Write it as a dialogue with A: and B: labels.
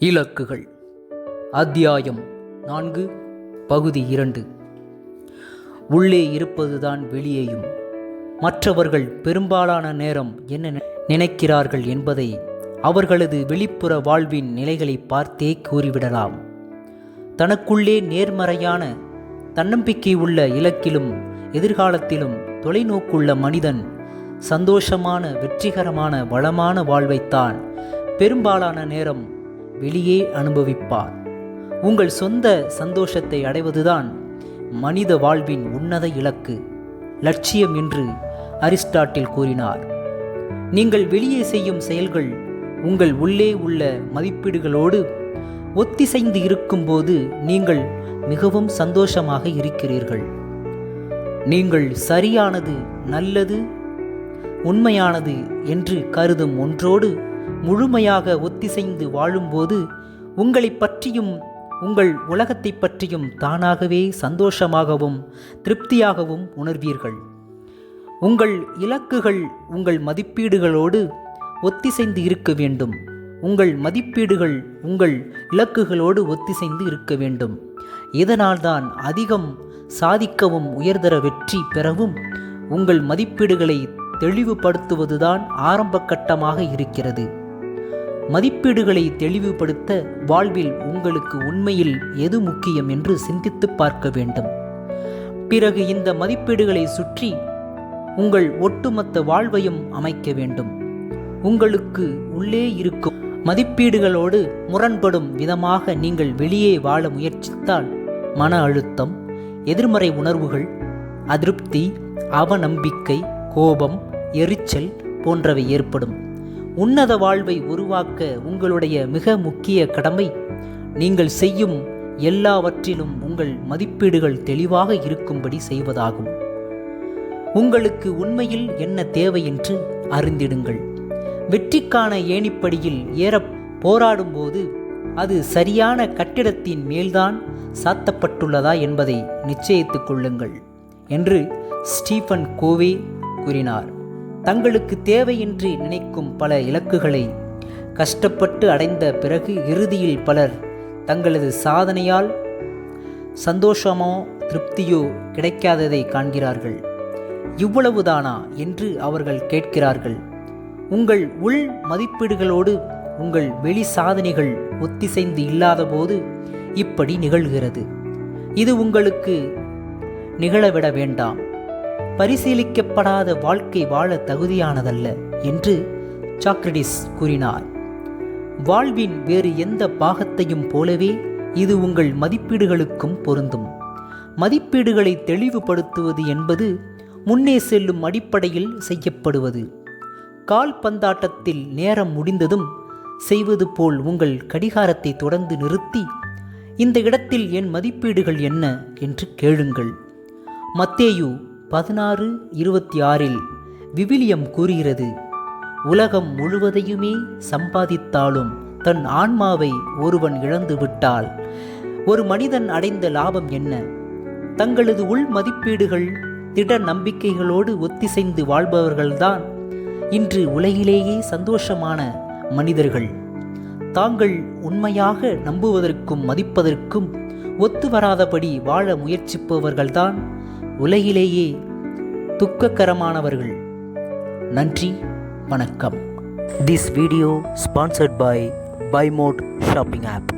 A: இலக்குகள். அத்தியாயம் நான்கு பகுதி இரண்டு. உள்ளே இருப்பதுதான் வெளியேயும். மற்றவர்கள் பெரும்பாலான நேரம் என்ன நி- நினைக்கிறார்கள் என்பதை அவர்களது வெளிப்புற வாழ்வின் நிலைகளை பார்த்தே கூறிவிடலாம். தனக்குள்ளே நேர்மறையான தன்னம்பிக்கை உள்ள இலக்கிலும் எதிர்காலத்திலும் தொலைநோக்குள்ள மனிதன் சந்தோஷமான வெற்றிகரமான வளமான வாழ்வைத்தான் பெரும்பாலான நேரம் வெளியே அனுபவிப்பார். உங்கள் சொந்த சந்தோஷத்தை அடைவதுதான் மனித வாழ்வின் உன்னத இலக்கு. லட்சியம் என்று அரிஸ்டாட்டில் கூறினார். நீங்கள் வெளியே செய்யும் செயல்கள் உங்கள் உள்ளே உள்ள மதிப்பீடுகளோடு ஒத்திசைந்து இருக்கும்போது நீங்கள் மிகவும் சந்தோஷமாக இருக்கிறீர்கள். நீங்கள் சரியானது நல்லது உண்மையானது என்று கருதும் ஒன்றோடு முழுமையாக ஒத்திசைந்து வாழும்போது உங்களைப் பற்றியும் உங்கள் உலகத்தைப் பற்றியும் தானாகவே சந்தோஷமாகவும் திருப்தியாகவும் உணர்வீர்கள். உங்கள் இலக்குகள் உங்கள் மதிப்பீடுகளோடு ஒத்திசைந்து இருக்க வேண்டும். உங்கள் மதிப்பீடுகள் உங்கள் இலக்குகளோடு ஒத்திசைந்து இருக்க வேண்டும். இதனால்தான் அதிகம் சாதிக்கவும் உயர்தர வெற்றி பெறவும் உங்கள் மதிப்பீடுகளை தெளிவுபடுத்துவதுதான் ஆரம்ப கட்டமாக இருக்கிறது. மதிப்பீடுகளை தெளிவுபடுத்த வாழ்வில் உங்களுக்கு உண்மையில் எது முக்கியம் என்று சிந்தித்துப் பார்க்க வேண்டும். பிறகு இந்த மதிப்பீடுகளை சுற்றி உங்கள் ஒட்டுமொத்த வாழ்வையும் அமைக்க வேண்டும். உங்களுக்கு உள்ளே இருக்கும் மதிப்பீடுகளோடு முரண்படும் விதமாக நீங்கள் வெளியே வாழ முயற்சித்தால் மன அழுத்தம் எதிர்மறை உணர்வுகள் அதிருப்தி அவநம்பிக்கை கோபம் எரிச்சல் போன்றவை ஏற்படும். உன்னத வாழ்வை உருவாக்க உங்களுடைய மிக முக்கிய கடமை நீங்கள் செய்யும் எல்லாவற்றிலும் உங்கள் மதிப்பீடுகள் தெளிவாக இருக்கும்படி செய்வதாகும். உங்களுக்கு உண்மையில் என்ன தேவை என்று அறிந்திடுங்கள். வெற்றிக்கான ஏணிப்படியில் ஏற போராடும்போது அது சரியான கட்டிடத்தின் மேல்தான் சாத்தப்பட்டுள்ளதா என்பதை நிச்சயித்துக் கொள்ளுங்கள் என்று ஸ்டீஃபன் கோவே கூறினார். தங்களுக்கு தேவையின்றி நினைக்கும் பல இலக்குகளை கஷ்டப்பட்டு அடைந்த பிறகு இறுதியில் பலர் தங்களது சாதனையால் சந்தோஷமோ திருப்தியோ கிடைக்காததை காண்கிறார்கள். இவ்வளவுதானா என்று அவர்கள் கேட்கிறார்கள். உங்கள் உள் மதிப்பீடுகளோடு உங்கள் வெளி சாதனைகள் ஒத்திசைந்து இல்லாதபோது இப்படி நிகழ்கிறது. இது உங்களுக்கு நிகழவிட வேண்டாம். பரிசீலிக்கப்படாத வாழ்க்கை வாழ தகுதியானதல்ல என்று சாக்ரடிஸ் கூறினார். வாழ்வின் வேறு எந்த பாகத்தையும் போலவே இது உங்கள் மதிப்பீடுகளுக்கும் பொருந்தும். மதிப்பீடுகளை தெளிவுபடுத்துவது என்பது முன்னே செல்லும் அடிப்படையில் செய்யப்படுவது. கால்பந்தாட்டத்தில் நேரம் முடிந்ததும் செய்வது போல் உங்கள் கடிகாரத்தை தொடர்ந்து நிறுத்தி இந்த இடத்தில் என் மதிப்பீடுகள் என்ன என்று கேளுங்கள். மத்தேயு பதினாறு இருபத்தி ஆறில் விவிலியம் கூறுகிறது உலகம் முழுவதையுமே சம்பாதித்தாலும் தன் ஆன்மாவை ஒருவன் இழந்து விட்டால் ஒரு மனிதன் அடைந்த லாபம் என்ன? தங்களது உள் மதிப்பீடுகள் திட நம்பிக்கைகளோடு ஒத்திசைந்து வாழ்பவர்கள்தான் இன்று உலகிலேயே சந்தோஷமான மனிதர்கள். தாங்கள் உண்மையாக நம்புவதற்கும் மதிப்பதற்கும் ஒத்து வராதபடி வாழ முயற்சிப்பவர்கள்தான் உலகிலேயே துக்ககரமானவர்கள். நன்றி வணக்கம். திஸ் வீடியோ ஸ்பான்சர்ட் பை பைமோட் ஷாப்பிங் ஆப்